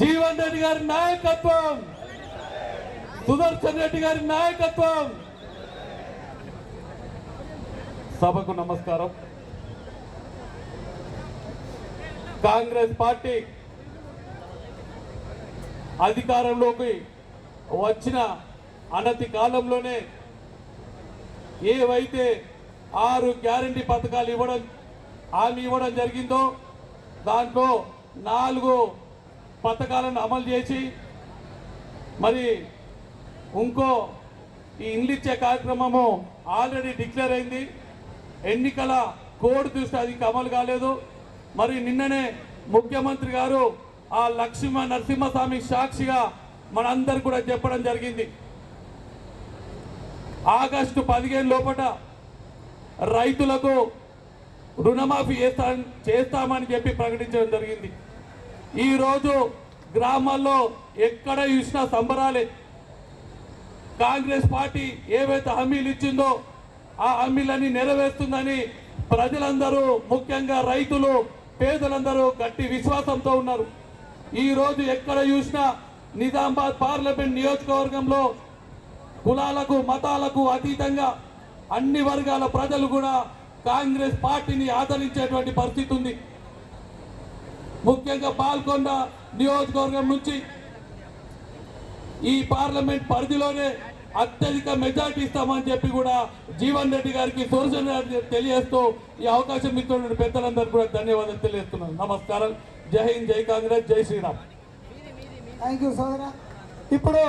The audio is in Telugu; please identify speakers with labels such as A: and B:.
A: జీవన్ రెడ్డి గారి నాయకత్వం. సుదర్శన్ రెడ్డి గారి నాయకత్వం. సభకు నమస్కారం. కాంగ్రెస్ పార్టీ అధికారంలోకి వచ్చిన అనతి కాలంలోనే ఏవైతే ఆరు గ్యారంటీ పథకాలు ఇవ్వడం హామీ ఇవ్వడం జరిగిందో దాంట్లో నాలుగు పథకాలను అమలు చేసి మరి ఇంకో ఈ ఇండ్లిచ్చే కార్యక్రమము ఆల్రెడీ డిక్లేర్ అయింది. ఎన్నికల కోడ్ చూస్తే అది అమలు కాలేదు. మరి నిన్ననే ముఖ్యమంత్రి గారు ఆ లక్ష్మ నరసింహస్వామి సాక్షిగా మనందరు కూడా చెప్పడం జరిగింది. ఆగస్టు పదిహేను లోపల రైతులకు రుణమాఫీ చేస్తా చేస్తామని చెప్పి ప్రకటించడం జరిగింది. ఈరోజు గ్రామాల్లో ఎక్కడ చూసినా సంబరాలే. కాంగ్రెస్ పార్టీ ఏవైతే హామీలు ఇచ్చిందో ఆ హామీలన్నీ నెరవేరుస్తుందని ప్రజలందరూ ముఖ్యంగా రైతులు పేదలందరూ గట్టి విశ్వాసంతో ఉన్నారు. ఈ రోజు ఎక్కడ చూసినా నిజామాబాద్ పార్లమెంట్ నియోజకవర్గంలో కులాలకు మతాలకు అతీతంగా అన్ని వర్గాల ప్రజలు కూడా కాంగ్రెస్ పార్టీని ఆదరించేటువంటి పరిస్థితి ఉంది. ముఖ్యంగా పాల్గొండ నియోజకవర్గం నుంచి ఈ పార్లమెంట్ పరిధిలోనే అత్యధిక మెజార్టీ ఇస్తామని చెప్పి కూడా జీవన్ రెడ్డి గారికి సూర్జన్ గారికి తెలియజేస్తూ ఈ అవకాశం ఇస్తున్న పెద్దలందరూ కూడా ధన్యవాదాలు తెలియజేస్తున్నాను. నమస్కారం జై హింద్ జై కాంగ్రెస్ జై శ్రీరామ్.
B: థ్యాంక్ యూ సోదరా. ఇప్పుడు